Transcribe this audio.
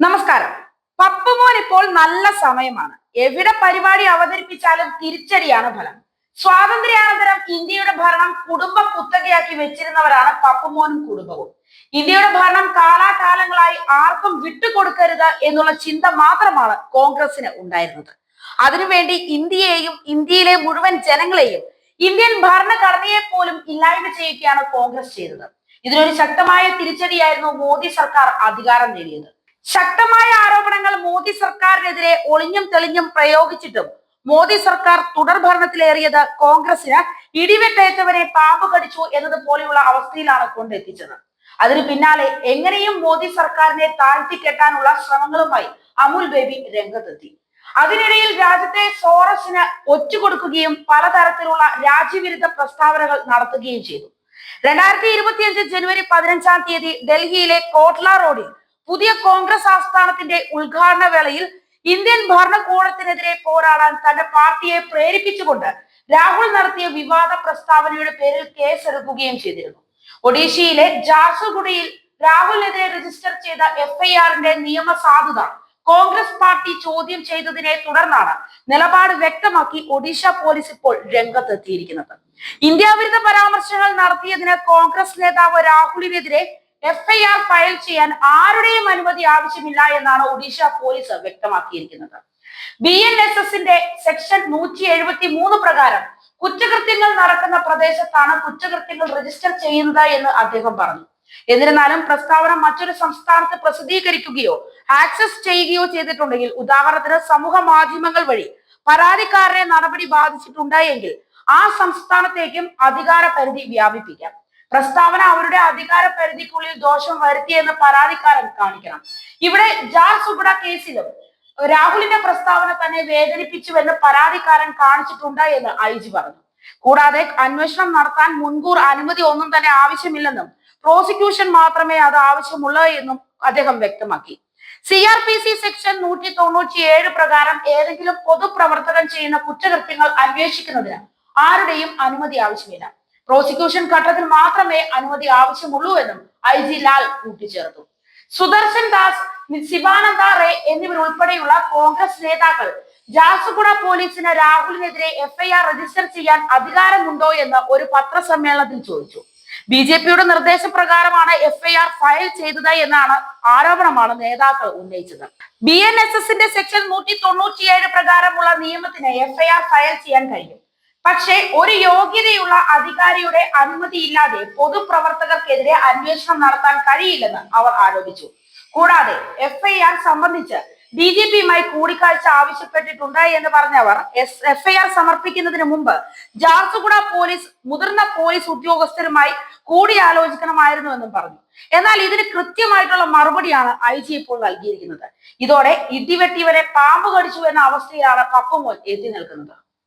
നമസ്കാരം. പപ്പുമോൻ ഇപ്പോൾ നല്ല സമയമാണ്. എവിടെ പരിപാടി അവതരിപ്പിച്ചാലും തിരിച്ചടിയാണ് ഫലം. സ്വാതന്ത്ര്യാനന്തരം ഇന്ത്യയുടെ ഭരണം കുടുംബ കുത്തകയാക്കി വെച്ചിരുന്നവരാണ് പപ്പുമോനും കുടുംബവും. ഇന്ത്യയുടെ ഭരണം കാലാകാലങ്ങളായി ആർക്കും വിട്ടുകൊടുക്കരുത് എന്നുള്ള ചിന്ത മാത്രമാണ് കോൺഗ്രസിന് ഉണ്ടായിരുന്നത്. അതിനുവേണ്ടി ഇന്ത്യയെയും ഇന്ത്യയിലെ മുഴുവൻ ജനങ്ങളെയും ഇന്ത്യൻ ഭരണഘടനയെ പോലും ഇല്ലായ്മ ചെയ്യുകയാണ് കോൺഗ്രസ് ചെയ്തത്. ഇതിനൊരു ശക്തമായ തിരിച്ചടിയായിരുന്നു മോദി സർക്കാർ അധികാരം നേടിയത്. ശക്തമായ ആരോപണങ്ങൾ മോദി സർക്കാരിനെതിരെ ഒളിഞ്ഞും തെളിഞ്ഞും പ്രയോഗിച്ചിട്ടും മോദി സർക്കാർ തുടർ ഭരണത്തിലേറിയത് കോൺഗ്രസിന് ഇടിവെട്ടേറ്റവരെ പാമ്പ് കടിച്ചു എന്നത് പോലെയുള്ള അവസ്ഥയിലാണ് കൊണ്ടെത്തിച്ചത്. അതിന് പിന്നാലെ എങ്ങനെയും മോദി സർക്കാരിനെ താഴ്ത്തി കെട്ടാനുള്ള ശ്രമങ്ങളുമായി അമുൽ ബേബി രംഗത്തെത്തി. അതിനിടയിൽ രാജ്യത്തെ സോറസിന് ഒറ്റുകൊടുക്കുകയും പലതരത്തിലുള്ള രാജ്യവിരുദ്ധ പ്രസ്താവനകൾ നടത്തുകയും ചെയ്തു. രണ്ടായിരത്തി ഇരുപത്തിയഞ്ച് ജനുവരി പതിനഞ്ചാം തീയതി ഡൽഹിയിലെ കോട്ട്ല റോഡിൽ പുതിയ കോൺഗ്രസ് ആസ്ഥാനത്തിന്റെ ഉദ്ഘാടന വേളയിൽ ഇന്ത്യൻ ഭരണകൂടത്തിനെതിരെ പോരാടാൻ തന്റെ പാർട്ടിയെ പ്രേരിപ്പിച്ചുകൊണ്ട് രാഹുൽ നടത്തിയ വിവാദ പ്രസ്താവനയുടെ പേരിൽ കേസെടുക്കുകയും ചെയ്തിരുന്നു. ഒഡീഷയിലെ ജാർസുഗുഡയിൽ രാഹുലിനെതിരെ രജിസ്റ്റർ ചെയ്ത എഫ്ഐആറിന്റെ നിയമസാധുത കോൺഗ്രസ് പാർട്ടി ചോദ്യം ചെയ്തതിനെ തുടർന്നാണ് നിലപാട് വ്യക്തമാക്കി ഒഡീഷ പോലീസ് ഇപ്പോൾ രംഗത്തെത്തിയിരിക്കുന്നത്. ഇന്ത്യാ വിരുദ്ധ പരാമർശങ്ങൾ നടത്തിയതിന് കോൺഗ്രസ് നേതാവ് രാഹുലിനെതിരെ എഫ്ഐആർ ഫയൽ ചെയ്യാൻ ആരുടെയും അനുമതി ആവശ്യമില്ല എന്നാണ് ഒഡീഷ പോലീസ് വ്യക്തമാക്കിയിരിക്കുന്നത്. ബി എൻ എസ് എസിന്റെ സെക്ഷൻ നൂറ്റി എഴുപത്തി മൂന്ന് പ്രകാരം കുറ്റകൃത്യങ്ങൾ നടക്കുന്ന പ്രദേശത്താണ് കുറ്റകൃത്യങ്ങൾ രജിസ്റ്റർ ചെയ്യുന്നത് എന്ന് അദ്ദേഹം പറഞ്ഞു. എന്നിരുന്നാലും പ്രസ്താവന മറ്റൊരു സംസ്ഥാനത്ത് പ്രസിദ്ധീകരിക്കുകയോ ആക്സസ് ചെയ്യുകയോ ചെയ്തിട്ടുണ്ടെങ്കിൽ ഉദാഹരണത്തിന് സമൂഹ മാധ്യമങ്ങൾ വഴി പരാതിക്കാരനെ നടപടി ബാധിച്ചിട്ടുണ്ട് എങ്കിൽ ആ സംസ്ഥാനത്തേക്കും അധികാര പരിധി വ്യാപിപ്പിക്കാം. പ്രസ്താവന അവരുടെ അധികാര പരിധിക്കുള്ളിൽ ദോഷം വരുത്തിയെന്ന് പരാതിക്കാരൻ കാണിക്കണം. ഇവിടെ ജാർ സുബ്ര കേസിലും രാഹുലിന്റെ പ്രസ്താവന തന്നെ വേദനിപ്പിച്ചു വേദനിപ്പിച്ചുവെന്ന് പരാതിക്കാരൻ കാണിച്ചിട്ടുണ്ട് എന്ന് ഐ ജി പറഞ്ഞു. കൂടാതെ അന്വേഷണം നടത്താൻ മുൻകൂർ അനുമതി ഒന്നും തന്നെ ആവശ്യമില്ലെന്നും പ്രോസിക്യൂഷൻ മാത്രമേ അത് ആവശ്യമുള്ളൂ എന്നും അദ്ദേഹം വ്യക്തമാക്കി. C R P C section നൂറ്റി തൊണ്ണൂറ്റി ഏഴ് പ്രകാരം ഏതെങ്കിലും പൊതുപ്രവർത്തകൻ ചെയ്യുന്ന കുറ്റകൃത്യങ്ങൾ അന്വേഷിക്കുന്നതിന് ആരുടെയും അനുമതി ആവശ്യമില്ല. പ്രോസിക്യൂഷൻ ഘട്ടത്തിൽ മാത്രമേ അനുമതി ആവശ്യമുള്ളൂ എന്നും ഐ ജി ലാൽ കൂട്ടിച്ചേർത്തു. സുദർശൻ ദാസ് ശിവാനന്ദ റേ എന്നിവരുൾപ്പെടെയുള്ള കോൺഗ്രസ് നേതാക്കൾ ജാർസുഗുഡ പോലീസിന് രാഹുലിനെതിരെ എഫ്ഐആർ രജിസ്റ്റർ ചെയ്യാൻ അധികാരമുണ്ടോ എന്ന് ഒരു പത്രസമ്മേളനത്തിൽ ചോദിച്ചു. ബി ജെ പിയുടെ നിർദ്ദേശപ്രകാരമാണ് എഫ്ഐആർ ഫയൽ ചെയ്തത് എന്നാണ് ആരോപണമാണ് നേതാക്കൾ ഉന്നയിച്ചത്. ബി എൻ എസ് എസിന്റെ സെക്ഷൻ നൂറ്റി തൊണ്ണൂറ്റിയേഴ് പ്രകാരമുള്ള നിയമത്തിന് എഫ്ഐആർ ഫയൽ ചെയ്യാൻ കഴിയും പക്ഷേ ഒരു യോഗ്യതയുള്ള അധികാരിയുടെ അനുമതിയില്ലാതെ പൊതുപ്രവർത്തകർക്കെതിരെ അന്വേഷണം നടത്താൻ കഴിയില്ലെന്ന് അവർ ആരോപിച്ചു. കൂടാതെ എഫ്ഐആർ സംബന്ധിച്ച് ഡി ജി പിയുമായി കൂടിക്കാഴ്ച ആവശ്യപ്പെട്ടിട്ടുണ്ട് എന്ന് പറഞ്ഞവർ എസ് എഫ്ഐആർ സമർപ്പിക്കുന്നതിന് മുമ്പ് ജാർസുഗുഡ പോലീസ് മുതിർന്ന പോലീസ് ഉദ്യോഗസ്ഥരുമായി കൂടിയാലോചിക്കണമായിരുന്നുവെന്നും പറഞ്ഞു. എന്നാൽ ഇതിന് കൃത്യമായിട്ടുള്ള മറുപടിയാണ് ഐ ജി ഇപ്പോൾ നൽകിയിരിക്കുന്നത്. ഇതോടെ ഇടിവെട്ടിവരെ പാമ്പ് കടിച്ചു എന്ന അവസ്ഥയിലാണ് പപ്പുമോൻ എത്തി നിൽക്കുന്നത്.